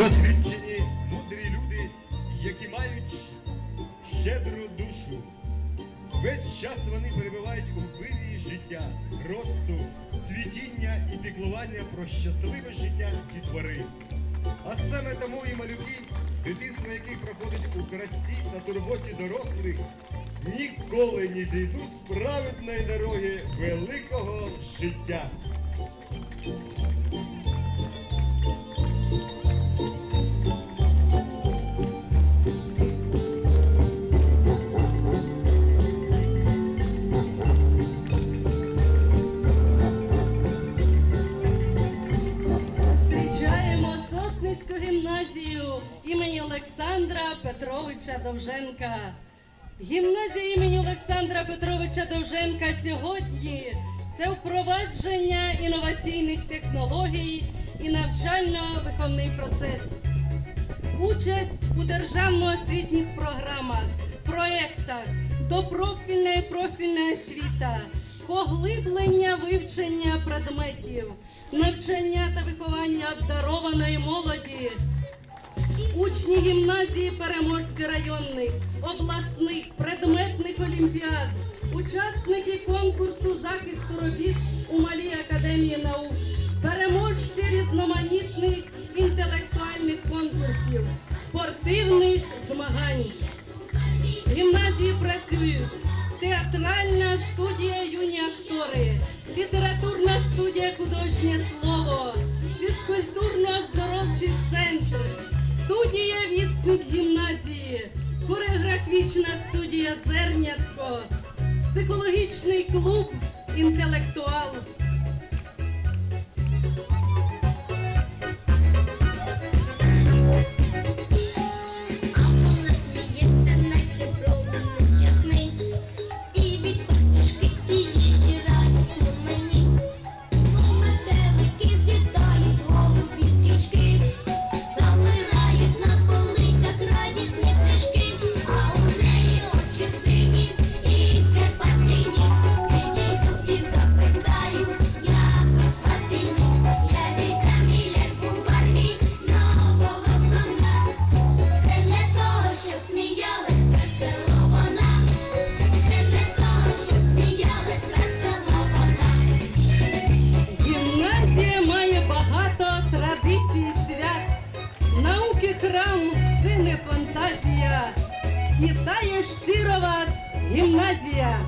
досвідчені, мудрі люди, які мають щедру душу. Весь час вони перебувають у вирії життя, росту, цвітіння і піклування про щасливе життя дітвори. А саме тому і малюки, дитинство яких проходить у красі та турботі дорослих, ніколи не зійдуть з праведної дороги великого життя. Олександра Петровича Довженка. Гімназія імені Олександра Петровича Довженка сьогодні це впровадження інноваційних технологій і навчально-виховний процес. Участь у державно-освітніх програмах, проєктах, допрофільна і профільна освіта, поглиблення вивчення предметів, навчання та виховання обдарованої молоді, учні гімназії переможці районних, обласних, предметних олімпіад, учасники конкурсу захисту робіт у Малій академії наук, переможці різноманітних інтелектуальних конкурсів, спортивних змагань. Гімназії працюють театральна студія юні актори, літературна студія художнє слово, фізкультурно-оздоровчий центр, студія відступ гімназії, хореографічна студія Зернятко, психологічний клуб інтелектуал. Науки храм це не фантазія. Вітає щиро вас, гімназія!